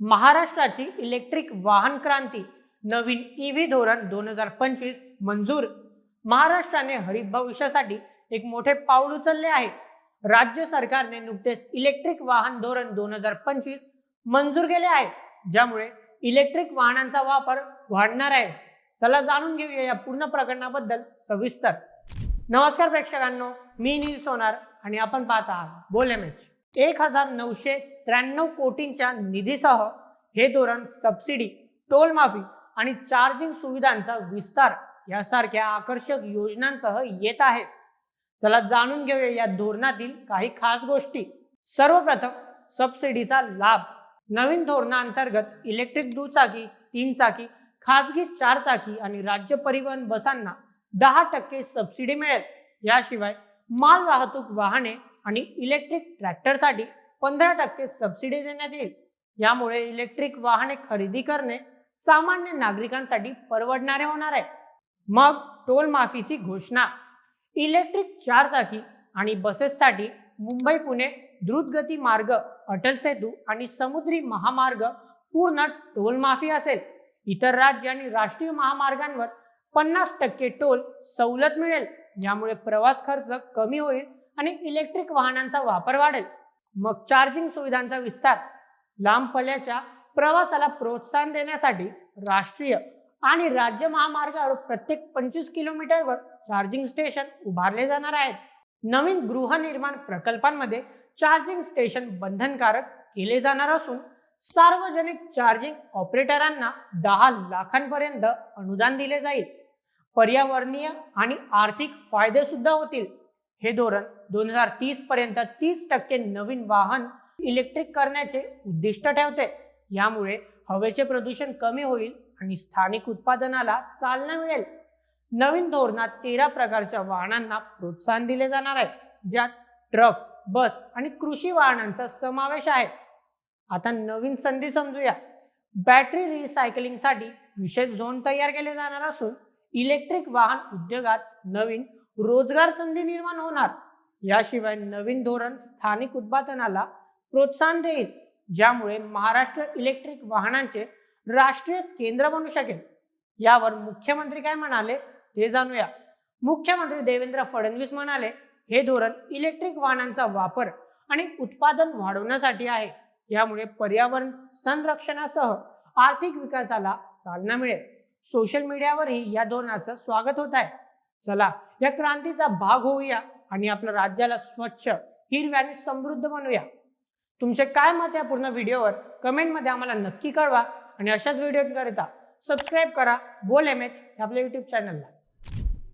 महाराष्ट्राची इलेक्ट्रिक वाहन क्रांती नवीन ईव्ही धोरण दोन हजार पंचवीस मंजूर. महाराष्ट्राने हरित भविष्यासाठी एक मोठे पाऊल उचलले आहे. राज्य सरकारने नुकतेच इलेक्ट्रिक वाहन धोरण दोन हजार पंचवीस मंजूर केले आहे. ज्यामुळे इलेक्ट्रिक वाहनांचा वापर वाढणार आहे. चला जाणून घेऊया या पूर्ण प्रकरणाबद्दल सविस्तर. नमस्कार प्रेक्षकांनो मी नील सोनार आणि आपण पाहत आहात बोल एम एच एक हजार नऊशे त्र्याण्णव कोटींच्या निधीसह हे धोरण सबसिडी टोल माफी आणि चार्जिंग सुविधांचा विस्तार यासारख्या आकर्षक योजनांसह येत आहे चला जाणून घेऊया या धोरणातील काही खास गोष्टी. सर्वप्रथम सबसिडीचा लाभ. नवीन धोरणाअंतर्गत इलेक्ट्रिक दुचाकी तीन चाकी खाजगी चार चाकी आणि राज्य परिवहन बसांना दहा टक्के सबसिडी मिळेल. याशिवाय माल वाहतूक वाहने आणि इलेक्ट्रिक ट्रॅक्टरसाठी पंधरा टक्के सबसिडी देण्यात येईल. यामुळे इलेक्ट्रिक वाहने खरेदी करणे सामान्य नागरिकांसाठी परवडणारे होणार आहे. मग टोल माफीची घोषणा. इलेक्ट्रिक चारचाकी आणि बसेससाठी मुंबई पुणे द्रुतगती मार्ग अटल सेतू आणि समुद्री महामार्ग पूर्ण टोल माफी असेल. इतर राज्य आणि राष्ट्रीय महामार्गांवर पन्नास टक्के टोल सवलत मिळेल. यामुळे प्रवास खर्च कमी होईल आणि इलेक्ट्रिक वाहनांचा वापर वाढेल. मग चार्जिंग सुविधांचा विस्तार लांब पल्ल्याच्या प्रवासाला प्रोत्साहन देण्यासाठी राष्ट्रीय आणि राज्य महामार्गावर प्रत्येक पंचवीस किलोमीटरवर चार्जिंग स्टेशन उभारले जाणार आहेत. नवीन गृहनिर्माण प्रकल्पांमध्ये चार्जिंग स्टेशन बंधनकारक केले जाणार असून सार्वजनिक चार्जिंग ऑपरेटरांना दहा लाखांपर्यंत अनुदान दिले जाईल. पर्यावरणीय आणि आर्थिक फायदे सुद्धा होतील. हे धोरण दोन हजार तीस पर्यंत तीस टक्के नवीन वाहन इलेक्ट्रिक करण्याचे उद्दिष्ट ठेवते. यामुळे हवेचे प्रदूषण कमी होईल आणि स्थानिक उत्पादनाला चालना मिळेल. नवीन धोरणात तेरा प्रकारच्या वाहनांना प्रोत्साहन दिले जाणार आहे ज्यात ट्रक बस आणि कृषी वाहनांचा समावेश आहे. आता नवीन संधी समजूया. बॅटरी रिसायकलिंगसाठी विशेष झोन तयार केले जाणार असून इलेक्ट्रिक वाहन उद्योगात नवीन रोजगार संधी निर्माण होणार. याशिवाय नवीन धोरण स्थानिक उत्पादनाला प्रोत्साहन देईल ज्यामुळे महाराष्ट्र इलेक्ट्रिक वाहनांचे राष्ट्रीय केंद्र बनू शकेल. यावर मुख्यमंत्री काय म्हणाले ते जाणूया. मुख्यमंत्री देवेंद्र फडणवीस म्हणाले हे धोरण इलेक्ट्रिक वाहनांचा वापर आणि उत्पादन वाढवण्यासाठी आहे. यामुळे पर्यावरण संरक्षणासह आर्थिक विकासाला चालना मिळेल. सोशल मीडियावरही या धोरणाचं स्वागत होत आहे. चला या क्रांतीचा भाग होऊया आणि आपल्या राज्याला स्वच्छ हिरव्या आणि समृद्ध बनवूया तुमचे काय मत या पूर्ण व्हिडिओवर? कमेंटमध्ये आम्हाला नक्की कळवा आणि अशाच व्हिडिओकरिता सबस्क्राईब करा. बोल एम एच आपल्या युट्यूब चॅनलला